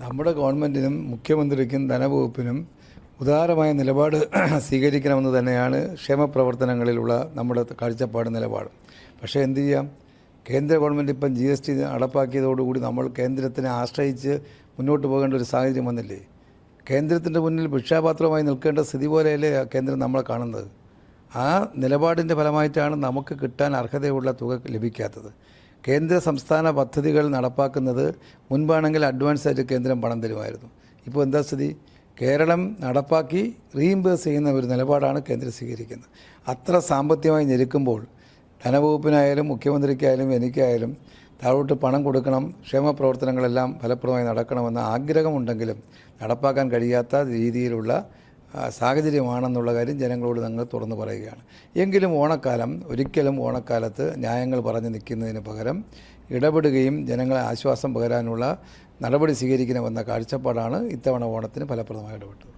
നമ്മുടെ ഗവൺമെന്റിനും മുഖ്യമന്ത്രിക്കും ധനവകുപ്പിനും ഉദാരമായ നിലപാട് സ്വീകരിക്കണമെന്ന് തന്നെയാണ് ക്ഷേമപ്രവർത്തനങ്ങളിലുള്ള നമ്മുടെ കാഴ്ചപ്പാട് നിലപാട്. പക്ഷേ എന്തു ചെയ്യാം? കേന്ദ്ര ഗവൺമെന്റ് ഇപ്പം ജി എസ് ടി നടപ്പാക്കിയതോടുകൂടി നമ്മൾ കേന്ദ്രത്തിനെ ആശ്രയിച്ച് മുന്നോട്ട് പോകേണ്ട ഒരു സാഹചര്യം വന്നില്ലേ? കേന്ദ്രത്തിന്റെ മുന്നിൽ ഭിക്ഷാപാത്രമായി നിൽക്കേണ്ട സ്ഥിതി പോലെയല്ലേ കേന്ദ്രം നമ്മളെ കാണുന്നത്? ആ നിലപാടിന്റെ ഫലമായിട്ടാണ് നമുക്ക് കിട്ടാൻ അർഹതയുള്ള തുക ലഭിക്കാത്തത്. കേന്ദ്ര സംസ്ഥാന പദ്ധതികൾ നടപ്പാക്കുന്നത് മുൻപാണെങ്കിൽ അഡ്വാൻസ് ആയിട്ട് കേന്ദ്രം പണം തരുമായിരുന്നു. ഇപ്പോൾ എന്താ സ്ഥിതി? കേരളം നടപ്പാക്കി റീഇംബേഴ്സ് ചെയ്യുന്ന ഒരു നിലപാടാണ് കേന്ദ്രം സ്വീകരിക്കുന്നത്. അത്ര സാമ്പത്തികമായി ഞെരുക്കുമ്പോൾ ധനവകുപ്പിനായാലും മുഖ്യമന്ത്രിക്കായാലും എനിക്കായാലും താഴോട്ട് പണം കൊടുക്കണം ക്ഷേമ പ്രവർത്തനങ്ങളെല്ലാം ഫലപ്രദമായി നടക്കണമെന്ന ആഗ്രഹമുണ്ടെങ്കിലും നടപ്പാക്കാൻ കഴിയാത്ത രീതിയിലുള്ള സാഹചര്യമാണെന്നുള്ള കാര്യം ജനങ്ങളോട് ഞങ്ങൾ തുറന്നു പറയുകയാണ്. എങ്കിലും ഓണക്കാലം ഒരിക്കലും ഓണക്കാലത്ത് ന്യായങ്ങൾ പറഞ്ഞു നിൽക്കുന്നതിന് പകരം ഇടപെടുകയും ജനങ്ങളെ ആശ്വാസം പകരാനുള്ള നടപടി സ്വീകരിക്കണമെന്ന കാഴ്ചപ്പാടാണ് ഇത്തവണ ഓണത്തിന് ഫലപ്രദമായി ഇടപെട്ടത്.